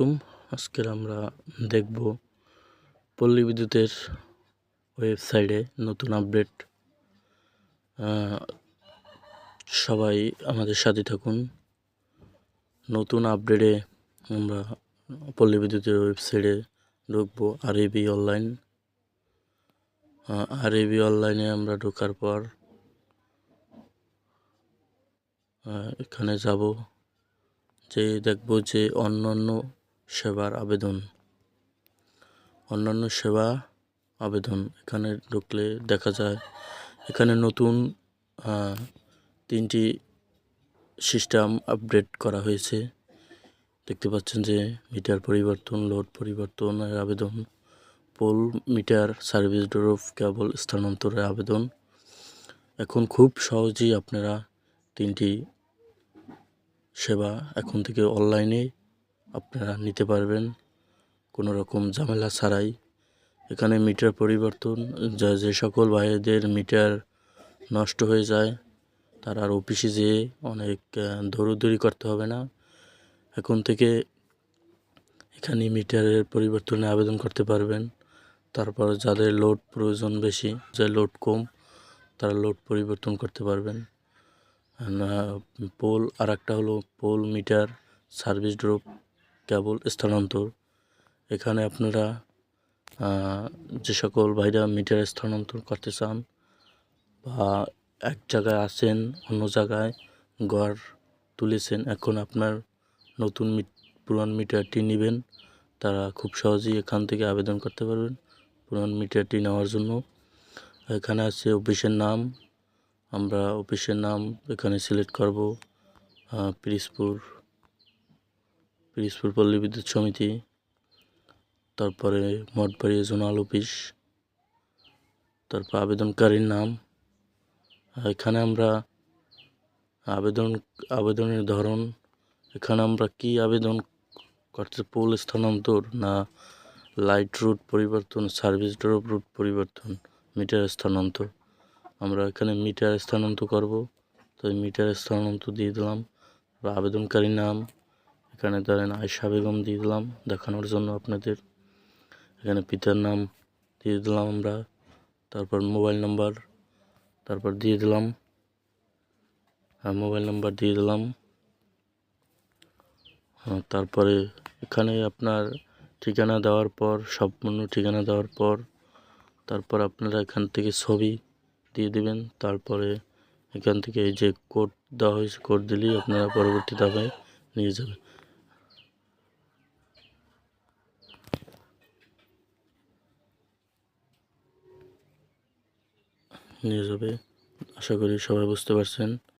আলাইকুম। আজকের আমরা দেখব পল্লী বিদ্যুতের ওয়েবসাইটে নতুন আপডেট। সবাই আমাদের সাথে থাকুন। নতুন আপডেটে আমরা পল্লী বিদ্যুতের ওয়েবসাইটে ঢুকবো আর এবি অনলাইন। আর এবি অনলাইনে আমরা ঢোকার পর এখানে যাব। যে দেখব যে অন্যান্য সেবার আবেদন। অন্যান্য সেবা আবেদন এখানে ঢুকলে দেখা যায়, এখানে নতুন তিনটি সিস্টেম আপডেট করা হয়েছে। দেখতে পাচ্ছেন যে মিটার পরিবর্তন, লোড পরিবর্তনের আবেদন, পোল মিটার, সার্ভিস ড্রপ, কেবল স্থানান্তরের আবেদন। এখন খুব সহজেই আপনারা তিনটি সেবা এখন থেকে অনলাইনে আপনারা নিতে পারবেন। কোনো রকম ঝামেলা ছাড়াই। এখানে মিটার পরিবর্তন, যা যে সকল ভাইদের মিটার নষ্ট হয়ে যায়, তারা আর অফিসে যেয়ে অনেক দৌড়দৌড়ি করতে হবে না। এখন থেকে এখানে মিটারের পরিবর্তনে আবেদন করতে পারবেন। তারপর যাদের লোড প্রয়োজন বেশি, যে লোড কম, তারা লোড পরিবর্তন করতে পারবেন। পোল আর একটা হলো পোল মিটার, সার্ভিস ড্রপ কেবল স্থানান্তর। এখানে আপনারা যে সকল ভাইরা মিটার স্থানান্তর করতে চান বা এক জায়গায় আছেন, অন্য জায়গায় ঘর তুলেছেন, এখন আপনার নতুন পুরান মিটারটি নেবেন, তারা খুব সহজেই এখান থেকে আবেদন করতে পারবেন পুরান মিটারটি নেওয়ার জন্য। এখানে আছে অফিসের নাম, আমরা অফিসের নাম এখানে সিলেক্ট করব পিরিজপুর পিরিজপুর পল্লী বিদ্যুৎ সমিতি, তারপরে মঠবাড়ি জোনাল অফিস, তারপর আবেদনকারীর নাম। এখানে আমরা আবেদন, আবেদনের ধরন, এখানে আমরা কি আবেদন করতে পোল স্থানান্তর না লাইট রুট পরিবর্তন সার্ভিস ড্রপ রুট পরিবর্তন মিটার স্থানান্তর? আমরা এখানে মিটার স্থানান্তর করব। তো মিটার স্থানান্তর দিয়ে দিলাম। বা আবেদনকারীর নাম এখানে ধরেন আয়সা বেগম দিয়ে দিলাম দেখানোর জন্য আপনাদের। এখানে পিতার নাম দিয়ে দিলাম আমরা তারপর মোবাইল নাম্বার তারপর দিয়ে দিলাম। হ্যাঁ মোবাইল নাম্বার দিয়ে দিলাম। হ্যাঁ, তারপরে এখানে আপনার ঠিকানা দেওয়ার পর সম্পূর্ণ ঠিকানা দেওয়ার পর তারপর আপনারা এখান থেকে ছবি দিয়ে দিবেন। তারপরে এখান থেকে এই যে কোড দেওয়া হয়েছে কোড দিলেই আপনারা পরবর্তী ধাপে নিয়ে যাবে নিয়ে যাবে। আশা করি সবাই বুঝতে পারছেন।